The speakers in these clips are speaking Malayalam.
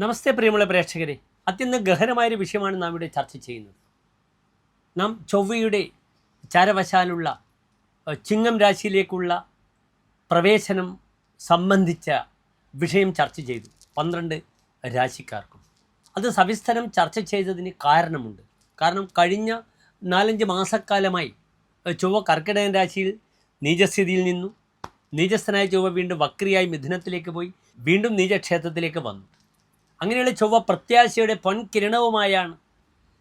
നമസ്തേ പ്രിയമുള്ള പ്രേക്ഷകരെ. അത്യന്തം ഗഹനമായൊരു വിഷയമാണ് നാം ഇവിടെ ചർച്ച ചെയ്യുന്നത്. നാം ചൊവ്വയുടെ ചാരവശാലുള്ള ചിങ്ങം രാശിയിലേക്കുള്ള പ്രവേശനം സംബന്ധിച്ച വിഷയം ചർച്ച ചെയ്തു. പന്ത്രണ്ട് രാശിക്കാർക്കും. അത് സവിസ്തരം ചർച്ച ചെയ്തതിന് കാരണമുണ്ട്. കാരണം കഴിഞ്ഞ നാലഞ്ച് മാസക്കാലമായി ചൊവ്വ കർക്കിടകൻ രാശിയിൽ നീചസ്ഥിതിയിൽ നിന്നു. നീചസ്ഥനായ ചൊവ്വ വീണ്ടും വക്രിയായി മിഥുനത്തിലേക്ക് പോയി. വീണ്ടും നീചക്ഷേത്രത്തിലേക്ക് വന്നു. അങ്ങനെയുള്ള ചൊവ്വ പ്രത്യാശയുടെ പൊൻകിരണവുമായാണ്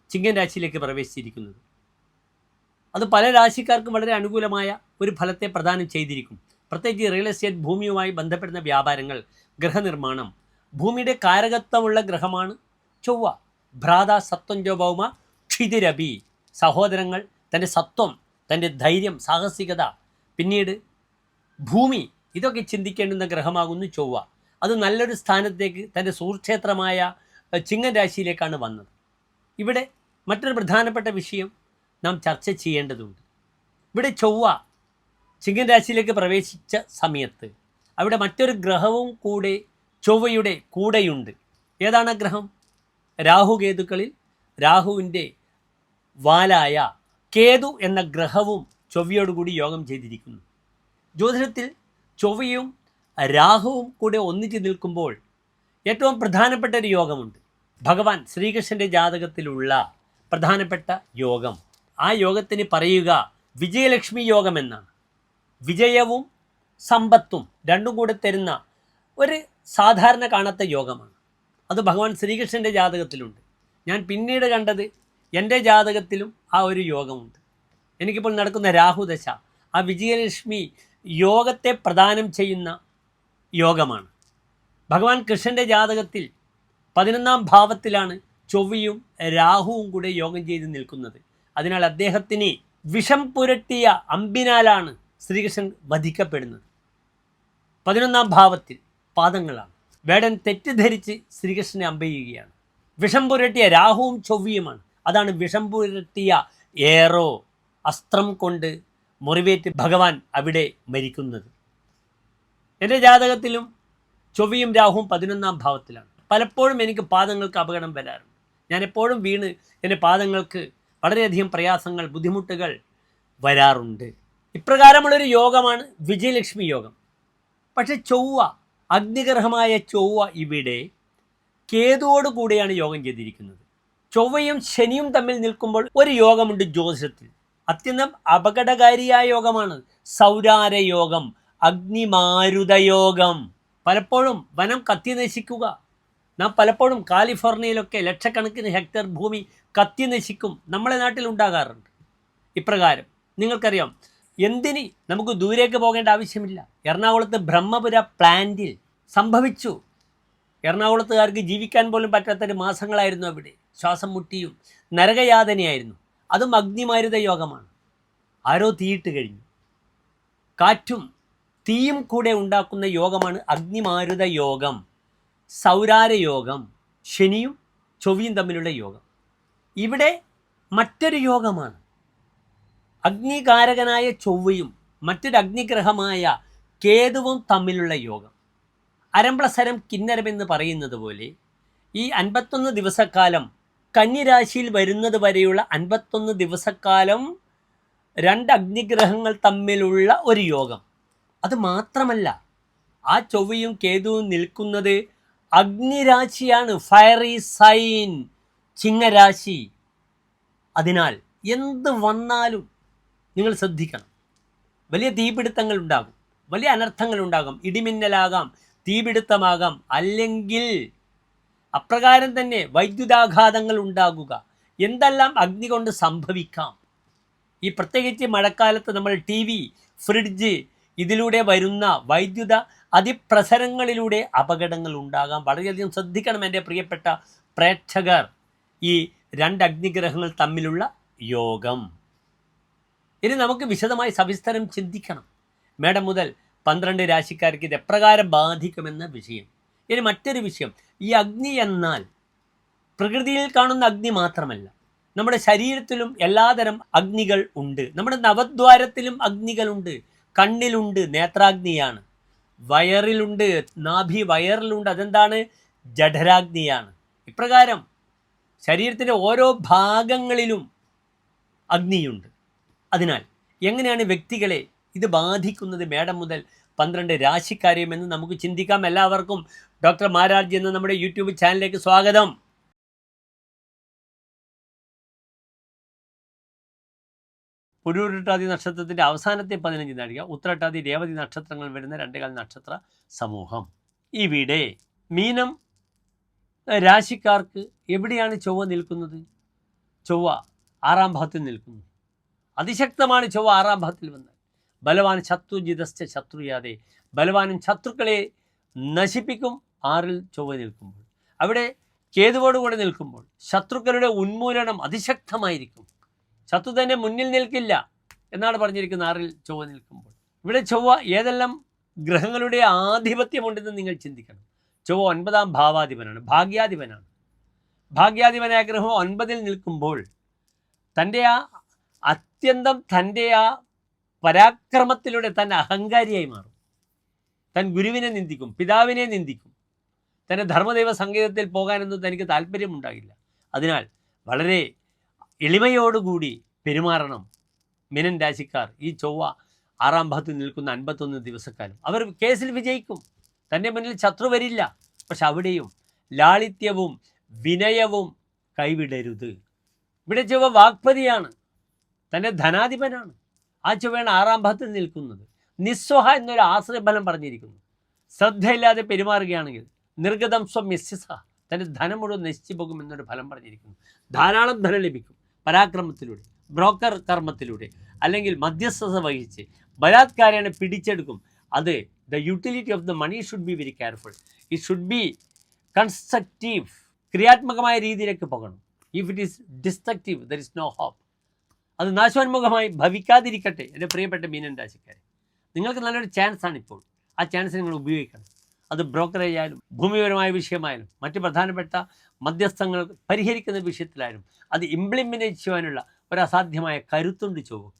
ചിങ്ങൻ രാശിയിലേക്ക് പ്രവേശിച്ചിരിക്കുന്നത്. അത് പല രാശിക്കാർക്കും വളരെ അനുകൂലമായ ഒരു ഫലത്തെ പ്രദാനം ചെയ്തിരിക്കും. പ്രത്യേകിച്ച് റിയൽ എസ്റ്റേറ്റ് ഭൂമിയുമായി ബന്ധപ്പെടുന്ന വ്യാപാരങ്ങൾ ഗൃഹനിർമ്മാണം ഭൂമിയുടെ കാരകത്വമുള്ള ഗ്രഹമാണ് ചൊവ്വ. ഭ്രാത സത്വം ഭൗമ ക്ഷിതിരബി സഹോദരങ്ങൾ തന്റെ സത്വം തന്റെ ധൈര്യം സാഹസികത. പിന്നീട് ഭൂമി ഇതൊക്കെ ചിന്തിക്കേണ്ടുന്ന ഗ്രഹമാകുന്നു ചൊവ്വ. അത് നല്ലൊരു സ്ഥാനത്തേക്ക് തന്റെ സുഹൃക്ഷേത്രമായ ചിങ്ങൻ രാശിയിലേക്കാണ് വന്നത്. ഇവിടെ മറ്റൊരു പ്രധാനപ്പെട്ട വിഷയം നാം ചർച്ച ചെയ്യേണ്ടതുണ്ട്. ഇവിടെ ചൊവ്വ ചിങ്ങൻ രാശിയിലേക്ക് പ്രവേശിച്ച സമയത്ത് അവിടെ മറ്റൊരു ഗ്രഹവും കൂടെ ചൊവ്വയുടെ കൂടെയുണ്ട്. ഏതാണ് ഗ്രഹം? രാഹുകേതുക്കളിൽ രാഹുവിന്റെ വാലായ കേതു എന്ന ഗ്രഹവും ചൊവ്വയോടുകൂടി യോഗം ചെയ്തിരിക്കുന്നു. ജ്യോതിഷത്തിൽ ചൊവ്വയും രാഹുവും കൂടെ ഒന്നിച്ച് നിൽക്കുമ്പോൾ ഏറ്റവും പ്രധാനപ്പെട്ട ഒരു യോഗമുണ്ട്. ഭഗവാൻ ശ്രീകൃഷ്ണന്റെ ജാതകത്തിലുള്ള പ്രധാനപ്പെട്ട യോഗം. ആ യോഗത്തിന് പറയുക വിജയലക്ഷ്മി യോഗം എന്നാണ്. വിജയവും സമ്പത്തും രണ്ടും കൂടെ തരുന്ന ഒരു സാധാരണ കാണാത്ത യോഗമാണ്. അത് ഭഗവാൻ ശ്രീകൃഷ്ണന്റെ ജാതകത്തിലുണ്ട്. ഞാൻ പിന്നീട് കണ്ടത് എന്റെ ജാതകത്തിലും ആ ഒരു യോഗമുണ്ട്. എനിക്കിപ്പോൾ നടക്കുന്ന രാഹുദശ ആ വിജയലക്ഷ്മി യോഗത്തെ പ്രദാനം ചെയ്യുന്ന യോഗമാണ്. ഭഗവാൻ കൃഷ്ണന്റെ ജാതകത്തിൽ പതിനൊന്നാം ഭാവത്തിലാണ് ചൊവ്വയും രാഹുവും കൂടെ യോഗം ചെയ്ത് നിൽക്കുന്നത്. അതിനാൽ അദ്ദേഹത്തിന് വിഷം പുരട്ടിയ അമ്പിനാലാണ് ശ്രീകൃഷ്ണൻ വധിക്കപ്പെടുന്നത്. പതിനൊന്നാം ഭാവത്തിൽ പാദങ്ങളാണ്. വേടൻ തെറ്റിദ്ധരിച്ച് ശ്രീകൃഷ്ണനെ അമ്പയുകയാണ് വിഷം പുരട്ടിയ രാഹുവും ചൊവ്വയുമാണ്. അതാണ് വിഷം പുരട്ടിയ ഏറോ അസ്ത്രം കൊണ്ട് മുറിവേറ്റ് ഭഗവാൻ അവിടെ മരിക്കുന്നത്. എന്റെ ജാതകത്തിലും ചൊവ്വയും രാഹുവും പതിനൊന്നാം ഭാവത്തിലാണ്. പലപ്പോഴും എനിക്ക് പാദങ്ങൾക്ക് അപകടം വരാറുണ്ട്. ഞാൻ എപ്പോഴും വീണ് എന്റെ പാദങ്ങൾക്ക് വളരെയധികം പ്രയാസങ്ങൾ ബുദ്ധിമുട്ടുകൾ വരാറുണ്ട്. ഇപ്രകാരമുള്ളൊരു യോഗമാണ് വിജയലക്ഷ്മി യോഗം. പക്ഷെ ചൊവ്വ അഗ്നിഗ്രഹമായ ചൊവ്വ ഇവിടെ കേതുവോട് കൂടിയാണ് യോഗം ചെയ്തിരിക്കുന്നത്. ചൊവ്വയും ശനിയും തമ്മിൽ നിൽക്കുമ്പോൾ ഒരു യോഗമുണ്ട് ജ്യോതിഷത്തിൽ. അത്യന്തം അപകടകാരിയായ യോഗമാണ് സൗരാര യോഗം. അഗ്നിമാരുതയോഗം. പലപ്പോഴും വനം കത്തി നശിക്കുക നാം പലപ്പോഴും കാലിഫോർണിയയിലൊക്കെ ലക്ഷക്കണക്കിന് ഹെക്ടർ ഭൂമി കത്തി നശിക്കും നമ്മളെ നാട്ടിൽ ഉണ്ടാകാറുണ്ട്. ഇപ്രകാരം നിങ്ങൾക്കറിയാം എന്തിന് നമുക്ക് ദൂരേക്ക് പോകേണ്ട ആവശ്യമില്ല. എറണാകുളത്ത് ബ്രഹ്മപുര പ്ലാന്റിൽ സംഭവിച്ചു. എറണാകുളത്തുകാർക്ക് ജീവിക്കാൻ പോലും പറ്റാത്തൊരു മാസങ്ങളായിരുന്നു അവിടെ. ശ്വാസം മുട്ടിയും നരകയാതനയായിരുന്നു. അതും അഗ്നിമാരുത യോഗമാണ് ആരോ തീയിട്ട് കഴിഞ്ഞു. കാറ്റും തീയും കൂടെ ഉണ്ടാക്കുന്ന യോഗമാണ് അഗ്നിമാരുത യോഗം സൗരാര യോഗം ശനിയും ചൊവ്വയും തമ്മിലുള്ള യോഗം. ഇവിടെ മറ്റൊരു യോഗമാണ്. അഗ്നികാരകനായ ചൊവ്വയും മറ്റൊരു അഗ്നിഗ്രഹമായ കേതുവും തമ്മിലുള്ള യോഗം. അരംപ്ലസരം കിന്നരമെന്ന് പറയുന്നത് പോലെ ഈ അൻപത്തൊന്ന് ദിവസക്കാലം കന്നിരാശിയിൽ വരുന്നത് വരെയുള്ള അൻപത്തൊന്ന് ദിവസക്കാലം രണ്ട് അഗ്നിഗ്രഹങ്ങൾ തമ്മിലുള്ള ഒരു യോഗം. അത് മാത്രമല്ല ആ ചൊവ്വയും കേതുവും നിൽക്കുന്നത് അഗ്നിരാശിയാണ് ഫയറി സൈൻ ചിങ്ങരാശി. അതിനാൽ എന്ത് വന്നാലും നിങ്ങൾ ശ്രദ്ധിക്കണം. വലിയ തീപിടുത്തങ്ങൾ ഉണ്ടാകും വലിയ അനർത്ഥങ്ങൾ ഉണ്ടാകും ഇടിമിന്നലാകാം തീപിടുത്തമാകാം. അല്ലെങ്കിൽ അപ്രകാരം തന്നെ വൈദ്യുതാഘാതങ്ങൾ ഉണ്ടാകുക. എന്തെല്ലാം അഗ്നി കൊണ്ട് സംഭവിക്കാം? ഈ പ്രത്യേകിച്ച് മഴക്കാലത്ത് നമ്മൾ ടി വി ഫ്രിഡ്ജ് ഇതിലൂടെ വരുന്ന വൈദ്യുത അതിപ്രസരങ്ങളിലൂടെ അപകടങ്ങൾ ഉണ്ടാകാം. വളരെയധികം ശ്രദ്ധിക്കണം എന്റെ പ്രിയപ്പെട്ട പ്രേക്ഷകർ. ഈ രണ്ട് അഗ്നിഗ്രഹങ്ങൾ തമ്മിലുള്ള യോഗം. ഇനി നമുക്ക് വിശദമായി സവിസ്തരം ചിന്തിക്കണം. മേഡം മുതൽ പന്ത്രണ്ട് രാശിക്കാർക്ക് ഇത് എപ്രകാരം ബാധിക്കുമെന്ന വിഷയം. ഇനി മറ്റൊരു വിഷയം. ഈ അഗ്നി എന്നാൽ പ്രകൃതിയിൽ കാണുന്ന അഗ്നി മാത്രമല്ല. നമ്മുടെ ശരീരത്തിലും എല്ലാതരം അഗ്നികൾ ഉണ്ട്. നമ്മുടെ നവദ്വാരത്തിലും അഗ്നികളുണ്ട് കണ്ണിലുണ്ട് നേത്രാഗ്നിയാണ്. വയറിലുണ്ട് നാഭി വയറിലുണ്ട് അതെന്താണ്? ജഠരാഗ്നിയാണ്. ഇപ്രകാരം ശരീരത്തിന്റെ ഓരോ ഭാഗങ്ങളിലും അഗ്നിയുണ്ട്. അതിനാൽ എങ്ങനെയാണ് വ്യക്തികളെ ഇത് ബാധിക്കുന്നത്? മേഡം മുതൽ പന്ത്രണ്ട് രാശിക്കാരെയും എന്ന് നമുക്ക് ചിന്തിക്കാം. എല്ലാവർക്കും ഡോക്ടർ മാരാർജി എന്ന നമ്മുടെ യൂട്യൂബ് ചാനലിലേക്ക് സ്വാഗതം. പുരൂരുട്ടാതി നക്ഷത്രത്തിന്റെ അവസാനത്തെ പതിനഞ്ച് നാഴിക ഉത്രട്ടാതി രേവതി നക്ഷത്രങ്ങൾ വരുന്ന രണ്ടേകാൽ നക്ഷത്ര സമൂഹം. ഇവിടെ മീനം രാശിക്കാർക്ക് എവിടെയാണ് ചൊവ്വ നിൽക്കുന്നത്? ചൊവ്വ ആറാം ഭാഗത്തിൽ നിൽക്കുന്നു. അതിശക്തമാണ് ചൊവ്വ ആറാം ഭാഗത്തിൽ വന്നത്. ബലവാൻ ശത്രുജിതസ്ഥ ശത്രുയാതെ ബലവാനും ശത്രുക്കളെ നശിപ്പിക്കും ആറിൽ ചൊവ്വ നിൽക്കുമ്പോൾ. അവിടെ കേതുവോടുകൂടെ നിൽക്കുമ്പോൾ ശത്രുക്കളുടെ ഉന്മൂലനം അതിശക്തമായിരിക്കും. ശത്രു തന്നെ മുന്നിൽ നിൽക്കില്ല എന്നാണ് പറഞ്ഞിരിക്കുന്നത് ആറിൽ ചൊവ്വ നിൽക്കുമ്പോൾ. ഇവിടെ ചൊവ്വ ഏതെല്ലാം ഗ്രഹങ്ങളുടെ ആധിപത്യമുണ്ടെന്ന് നിങ്ങൾ ചിന്തിക്കണം. ചൊവ്വ ഒൻപതാം ഭാവാധിപനാണ് ഭാഗ്യാധിപനാണ്. ഭാഗ്യാധിപനായ ഗ്രഹം ഒൻപതിൽ നിൽക്കുമ്പോൾ തന്റെ ആ അത്യന്തം തന്റെ ആ പരാക്രമത്തിലൂടെ തൻ അഹങ്കാരിയായി മാറും. തൻ ഗുരുവിനെ നിന്ദിക്കും പിതാവിനെ നിന്ദിക്കും. തന്റെ ധർമ്മദൈവ സംഗീതത്തിൽ പോകാനൊന്നും തനിക്ക് താല്പര്യമുണ്ടാകില്ല. അതിനാൽ വളരെ എളിമയോടുകൂടി പെരുമാറണം. മിനൻ രാശിക്കാർ ഈ ചൊവ്വ ആറാം ഭാഗത്ത് നിൽക്കുന്ന അൻപത്തൊന്ന് ദിവസക്കാലം. അവർ കേസിൽ വിജയിക്കും. തന്റെ മുന്നിൽ ശത്രു വരില്ല. പക്ഷെ അവിടെയും ലാളിത്യവും വിനയവും കൈവിടരുത്. ഇവിടെ ചൊവ്വ വാഗ്പതിയാണ്. തന്റെ ധനാധിപനാണ്. ആ ചൊവ്വയാണ് ആറാം ഭാഗത്ത് നിൽക്കുന്നത്. നിസ്വഹ എന്നൊരു ആശ്രയഫലം പറഞ്ഞിരിക്കുന്നു. ശ്രദ്ധയില്ലാതെ പെരുമാറുകയാണെങ്കിൽ നിർഗതം സ്വം മിസ്സിസ തന്റെ ധനം മുഴുവൻ നശിച്ചു പോകും എന്നൊരു ഫലം പറഞ്ഞിരിക്കുന്നു. ധാരാളം ധനം ലഭിക്കും. പരാക്രമത്തിലൂടെ ബ്രോക്കർ കർമ്മത്തിലൂടെ അല്ലെങ്കിൽ മധ്യസ്ഥത വഹിച്ച് ബലാത്കാരനെ പിടിച്ചെടുക്കും. അത് the utility of the money should be very careful it should be constructive ക്രിയാത്മകമായ രീതിയിലേക്ക് പോകണം. If it is destructive there is no hope അത് നാശോന്മുഖമായി ഭവിക്കാതിരിക്കട്ടെ എന്റെ പ്രിയപ്പെട്ട മീനൻ രാശിക്കാരെ. നിങ്ങൾക്ക് നല്ലൊരു ചാൻസാണ് ഇപ്പോൾ. ആ ചാൻസ് നിങ്ങൾ ഉപയോഗിക്കണം. അത് ബ്രോക്കറേജ് ആയാലും ഭൂമിപരമായ വിഷയമായാലും മറ്റ് പ്രധാനപ്പെട്ട മധ്യസ്ഥങ്ങൾ പരിഹരിക്കുന്ന വിഷയത്തിലായാലും അത് ഇംപ്ലിമെന്റ് ചെയ്യാനുള്ള ഒരു അസാധ്യമായ കരുത്തുണ്ട് ചൊവ്വ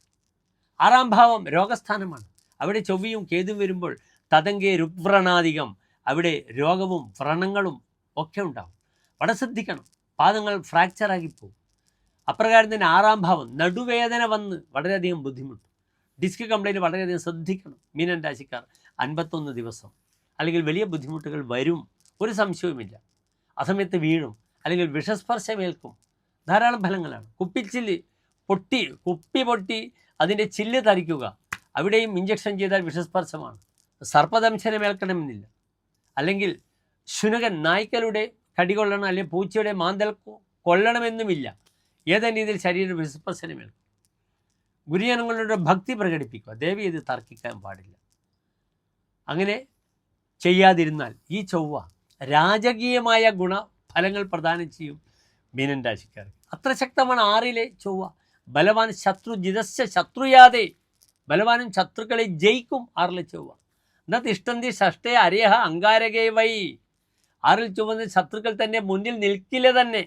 ആറാം ഭാവം രോഗസ്ഥാനമാണ്. അവിടെ ചൊവ്വയും കേതും വരുമ്പോൾ തതങ്കേ രുവ്രണാധികം അവിടെ രോഗവും വ്രണങ്ങളും ഒക്കെ ഉണ്ടാവും. വളരെ ശ്രദ്ധിക്കണം. പാദങ്ങൾ ഫ്രാക്ചറാക്കി പോകും അപ്രകാരം തന്നെ ആറാം ഭാവം നടുവേദന വന്ന് വളരെയധികം ബുദ്ധിമുട്ട്. ഡിസ്ക് കംപ്ലൈന്റ് വളരെയധികം ശ്രദ്ധിക്കണം. മീനൻ രാശിക്കാർ അൻപത്തൊന്ന് ദിവസം. അല്ലെങ്കിൽ വലിയ ബുദ്ധിമുട്ടുകൾ വരും ഒരു സംശയവുമില്ല. അസമയത്ത് വീഴും അല്ലെങ്കിൽ വിഷസ്പർശമേൽക്കും. ധാരാളം ഫലങ്ങളാണ്. കുപ്പിച്ചില്ല് പൊട്ടി കുപ്പി പൊട്ടി അതിന്റെ ചില്ല് തരിക്കുക. അവിടെയും ഇഞ്ചക്ഷൻ ചെയ്താൽ വിഷസ്പർശമാണ്. സർപ്പദംശനമേൽക്കണമെന്നില്ല. അല്ലെങ്കിൽ ശുനകൻ നായ്ക്കളുടെ കടികൊള്ളണം അല്ലെങ്കിൽ പൂച്ചയുടെ മാന്തൽ കൊള്ളണമെന്നുമില്ല. ഏതെങ്കിലും രീതിയിൽ ശരീര വിഷസ്പർശനമേൽക്കും. ഗുരുജനങ്ങളുടെ ഭക്തി പ്രകടിപ്പിക്കുക. ദേവി ഇത് തർക്കിക്കാൻ പാടില്ല. അങ്ങനെ ചെയ്യാതിരുന്നാൽ ഈ ചൊവ്വ രാജകീയമായ ഗുണഫലങ്ങൾ പ്രദാനം ചെയ്യും മീനൻ രാശിക്കാർ അത്ര ശക്തമാണ് ആറിലെ ചൊവ്വ. ബലവാൻ ശത്രു ജിതസ്യ ശത്രുയാതെ ബലവാനും ശത്രുക്കളെ ജയിക്കും ആറിലെ ചൊവ്വ. എന്നാൽ ഇഷ്ടന്തി ഷഷ്ടേ അരേഹ അങ്കാരകേ വൈ. ആറിൽ ചുവന്ന ശത്രുക്കൾ തന്നെ മുന്നിൽ നിൽക്കില്ല തന്നെ.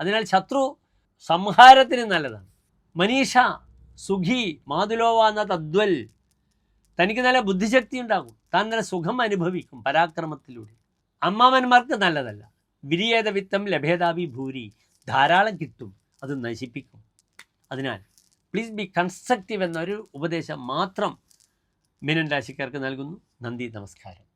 അതിനാൽ ശത്രു സംഹാരത്തിന് നല്ലതാണ്. മനീഷ സുഖി മാതുലോവ എന്ന തദ്വൽ തനിക്ക് നല്ല ബുദ്ധിശക്തി ഉണ്ടാകും. താൻ സുഖം അനുഭവിക്കും പരാക്രമത്തിലൂടെ. അമ്മാവന്മാർക്ക് നല്ലതല്ല. വിരിയേത വിത്തം ലഭേദാവി ഭൂരി. ധാരാളം കിട്ടും അത് നശിപ്പിക്കും. അതിനാൽ പ്ലീസ് ബി കൺസ്ട്രക്റ്റീവ് എന്നൊരു ഉപദേശം മാത്രം മീനൻ രാശിക്കാർക്ക് നൽകുന്നു. നന്ദി നമസ്കാരം.